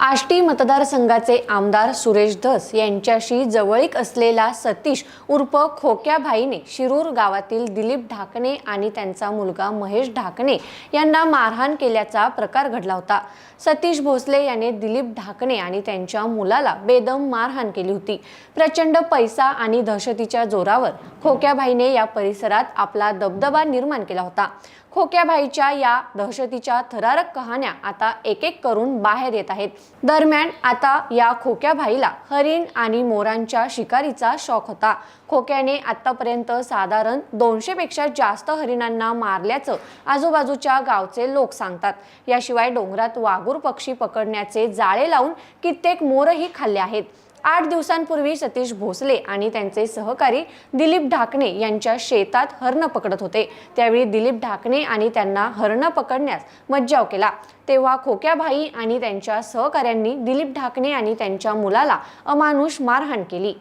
आष्टी मतदारसंघाचे आमदार सुरेश धस यांच्याशी जवळीक असलेला सतीश उर्फ खोक्या भाईने शिरूर गावातील दिलीप ढाकणे आणि त्यांचा मुलगा महेश ढाकणे यांना मारहाण केल्याचा प्रकार घडला होता. सतीश भोसले याने दिलीप ढाकणे आणि त्यांच्या मुलाला बेदम मारहाण केली होती. प्रचंड पैसा आणि दहशतीच्या जोरावर खोक्याभाईने या परिसरात आपला दबदबा निर्माण केला होता. खोक्याभाईच्या या दहशतीच्या थरारक कहाण्या आता एक एक करून बाहेर येत आहेत. दरम्यान आता या खोक्याभाईला हरिण आणि मोरांच्या शिकारीचा शौक होता. खोक्याने आतापर्यंत साधारण दोनशे पेक्षा जास्त हरिणांना मारल्याचं आजूबाजूच्या गावचे लोक सांगतात. याशिवाय डोंगरात वाघूर पक्षी पकडण्याचे जाळे लावून कित्येक मोरही खाल्ले आहेत. आठ दिवसांपूर्वी सतीश भोसले आणि त्यांचे सहकारी दिलीप ढाकणे यांच्या शेतात हरण पकडत होते. त्यावेळी दिलीप ढाकणे आणि त्यांना हरण पकडण्यास मज्जाव केला. तेव्हा खोक्याभाई आणि त्यांच्या सहकाऱ्यांनी दिलीप ढाकणे आणि त्यांच्या मुलाला अमानुष मारहाण केली.